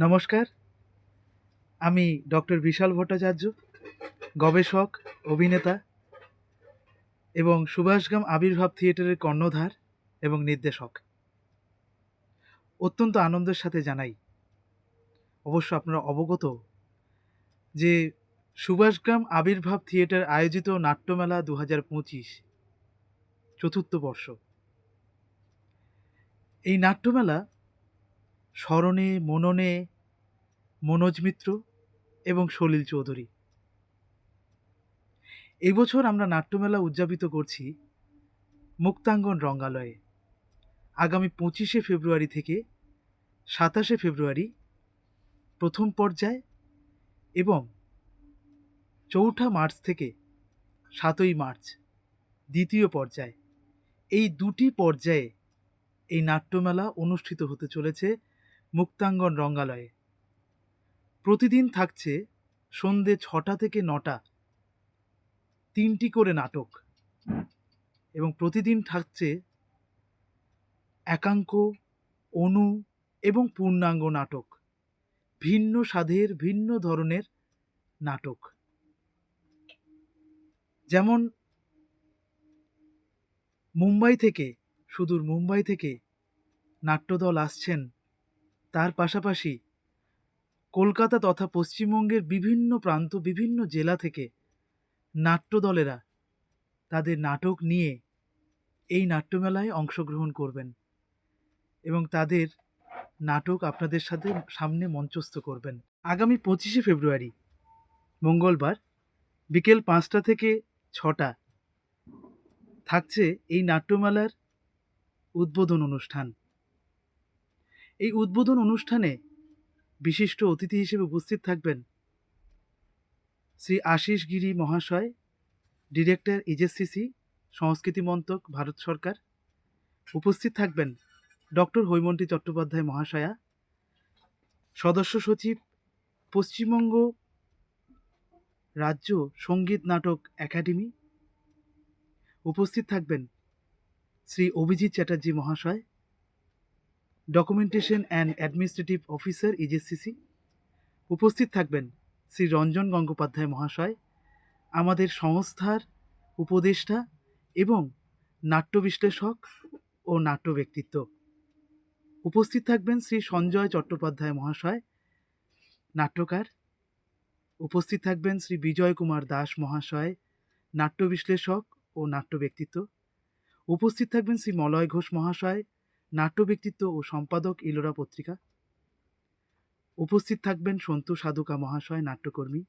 নমস্কার। আমি ডক্টর বিশাল ভট্টাচার্য গবেষক অভিনেতা এবং সুভাষগ্রাম আবির্ভাব থিয়েটারের কর্ণধার। এবং নির্দেশক। অত্যন্ত আনন্দের সাথে জানাই, অবশ্য আপনারা অবগত যে সুভাষগ্রাম আবির্ভাব থিয়েটার আয়োজিত নাট্যমেলা দু হাজার পঁচিশ, চতুর্থ বর্ষ। এই নাট্যমেলা স্মরণে, মননে মনোজ মিত্র এবং সলিল চৌধুরী। এই বছর আমরা নাট্যমেলা উদযাপিত করছি মুক্তাঙ্গন রঙ্গালয়ে। আগামী পঁচিশে ফেব্রুয়ারি থেকে সাতাশে ফেব্রুয়ারি প্রথম পর্যায় এবং চৌঠা মার্চ থেকে সাতই মার্চ দ্বিতীয় পর্যায়। এই দুটি পর্যায়ে এই নাট্যমেলা অনুষ্ঠিত হতে চলেছে মুক্তাঙ্গন রঙ্গালয়ে। প্রতিদিন থাকছে সন্ধে ছটা থেকে নটা তিনটি করে নাটক এবং প্রতিদিন থাকছে একাঙ্ক, অনু এবং পূর্ণাঙ্গ নাটক। ভিন্ন স্বাদের, ভিন্ন ধরনের নাটক। যেমন মুম্বাই থেকে, সুদূর মুম্বাই থেকে নাট্যদল আসছেন, তার পাশাপাশি কলকাতা তথা পশ্চিমবঙ্গের বিভিন্ন প্রান্ত, বিভিন্ন জেলা থেকে নাট্যদলেরা তাদের নাটক নিয়ে এই নাট্যমেলায় অংশগ্রহণ করবেন। এবং তাদের নাটক আপনাদের সাথে সামনে মঞ্চস্থ করবেন। আগামী পঁচিশে ফেব্রুয়ারি, মঙ্গলবার, বিকেল পাঁচটা থেকে ছটা থাকছে এই নাট্যমেলার উদ্বোধন অনুষ্ঠান। এই উদ্বোধন অনুষ্ঠানে বিশিষ্ট অতিথি হিসেবে উপস্থিত থাকবেন শ্রী আশিস গিরি মহাশয়, ডিরেক্টর ইজেসিসি সংস্কৃতি মন্ত্রক, ভারত সরকার। উপস্থিত থাকবেন ডক্টর হৈমন্তী চট্টোপাধ্যায় মহাশয়া, সদস্য সচিব, পশ্চিমবঙ্গ রাজ্য সংগীত নাটক একাডেমি। উপস্থিত থাকবেন শ্রী অভিজিৎ চ্যাটার্জি মহাশয় documentation and administrative officer EJCC উপস্থিত থাকবেন শ্রী রঞ্জন গঙ্গোপাধ্যায় মহাশয়, আমাদের সংস্থার উপদেষ্টা এবং নাট্য বিশ্লেষক ও নাট্য ব্যক্তিত্ব। উপস্থিত থাকবেন শ্রী সঞ্জয় চট্টোপাধ্যায় মহাশয়, নাট্যকার। উপস্থিত থাকবেন শ্রী বিজয় কুমার দাস মহাশয় নাট্য বিশ্লেষক ও নাট্য ব্যক্তিত্ব উপস্থিত থাকবেন শ্রী মলয় ঘোষ মহাশয় নাট্য ব্যক্তিত্ব ও সম্পাদক ইলোরা পত্রিকা। উপস্থিত থাকবেন সন্তু সাধুকা মহাশয়, নাট্যকর্মী।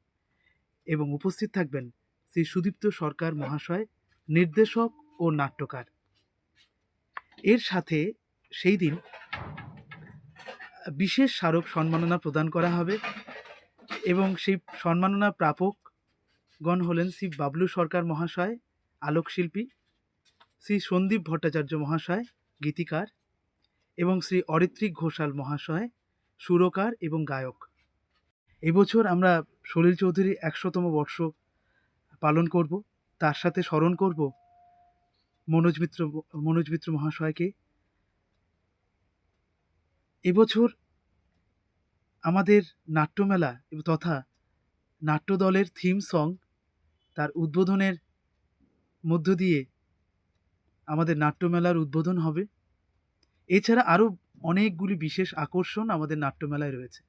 এবং উপস্থিত থাকবেন শ্রী সুদীপ্ত সরকার মহাশয়, নির্দেশক ও নাট্যকার। এর সাথে সেই দিন বিশেষ স্মারক সম্মাননা প্রদান করা হবে এবং সেই সম্মাননা প্রাপকগণ হলেন শ্রী বাবলু সরকার মহাশয়, আলোকশিল্পী, শ্রী সন্দীপ ভট্টাচার্য মহাশয়, গীতিকার এবং শ্রী অরিত্রিক ঘোষাল মহাশয়, সুরকার এবং গায়ক। এবছর আমরা সলিল চৌধুরী একশোতম বর্ষ পালন করব। তার সাথে স্মরণ করব মনোজ মিত্র মনোজ মিত্র মহাশয়কে। এবছর আমাদের নাট্যমেলা তথা নাট্যদলের থিম সং তার উদ্বোধনের মধ্য দিয়ে আমাদের নাট্যমেলার উদ্বোধন হবে। এছাড়া আরও অনেকগুলি বিশেষ আকর্ষণ আমাদের নাট্যমেলায় রয়েছে।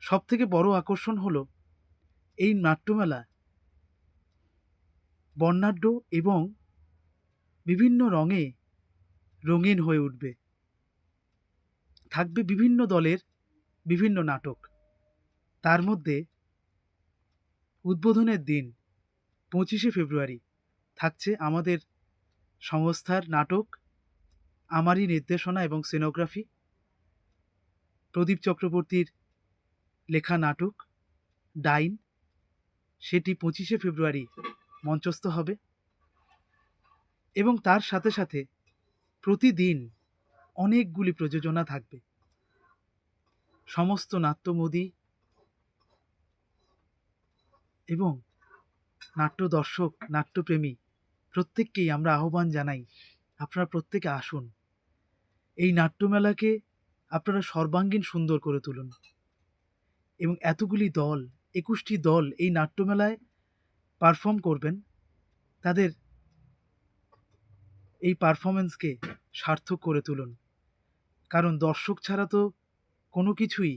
সব থেকে বড় আকর্ষণ হলো এই নাট্যমেলা, বর্ণাঢ্য এবং বিভিন্ন রঙে রঙিন হয়ে উঠবে। থাকবে বিভিন্ন দলের বিভিন্ন নাটক। তার মধ্যে উদ্বোধনের দিন, পঁচিশে ফেব্রুয়ারি, থাকছে আমাদের সংস্থার নাটক, আমারই নির্দেশনা এবং সিনোগ্রাফি। প্রদীপ চক্রবর্তীর লেখা নাটক, ডাইন, সেটি পঁচিশে ফেব্রুয়ারি মঞ্চস্থ হবে। এবং তার সাথে সাথে প্রতিদিন অনেকগুলি প্রযোজনা থাকবে। সমস্ত নাট্যমোদী এবং নাট্য দর্শক নাট্যপ্রেমী, প্রত্যেককেই আমরা আহ্বান জানাই, আপনারা প্রত্যেকে আসুন। এই নাট্যমেলাকে আপনারা সর্বাঙ্গীন সুন্দর করে তুলুন। এবং এতগুলি দল, একুশটি দল এই নাট্যমেলায় পারফর্ম করবেন, তাদের এই পারফরমেন্সকে সার্থক করে তুলুন। কারণ দর্শক ছাড়া তো কোনো কিছুই,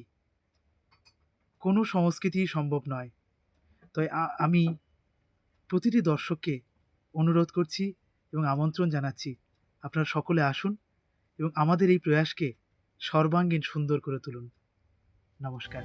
কোনো সংস্কৃতিই সম্ভব নয়। তাই আমি প্রতিটি দর্শককে অনুরোধ করছি এবং আমন্ত্রণ জানাচ্ছি, আপনারা সকলে আসুন এবং আমাদের এই প্রয়াসকে সর্বাঙ্গীন সুন্দর করে তুলুন। নমস্কার।